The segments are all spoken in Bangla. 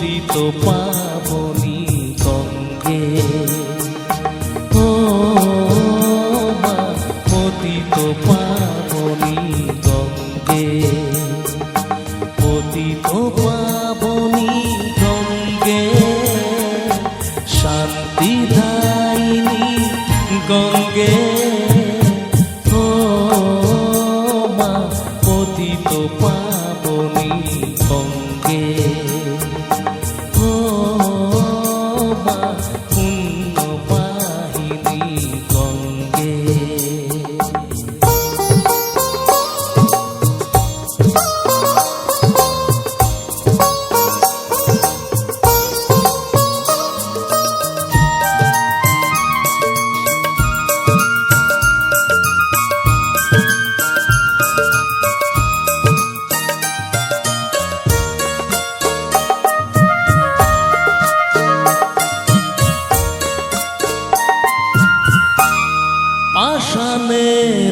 পতিত পাবনি সঙ্গে ও মা পতিত পাবনি সঙ্গে পতিত পাবনি সঙ্গে শান্তিদা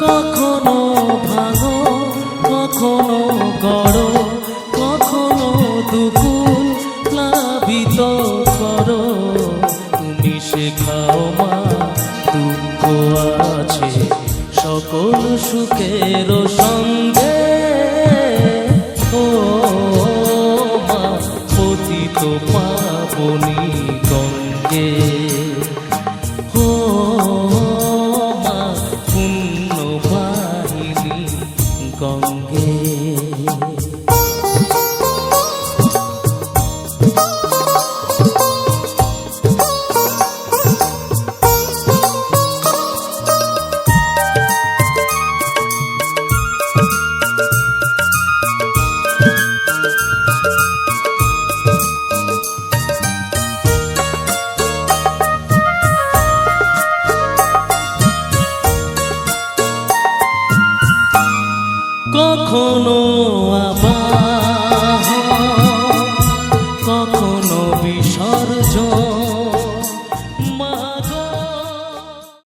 কখনো ভাঙো, কখনো গড়ো, কখনো দুকুল প্লাবিত করো। তুমি শেখাও মা, দুঃখ আছে সকল সুখের সঙ্গে। ও মা, পতিত পাবনি গঙ্গে। গঙ্গে কখনো আবার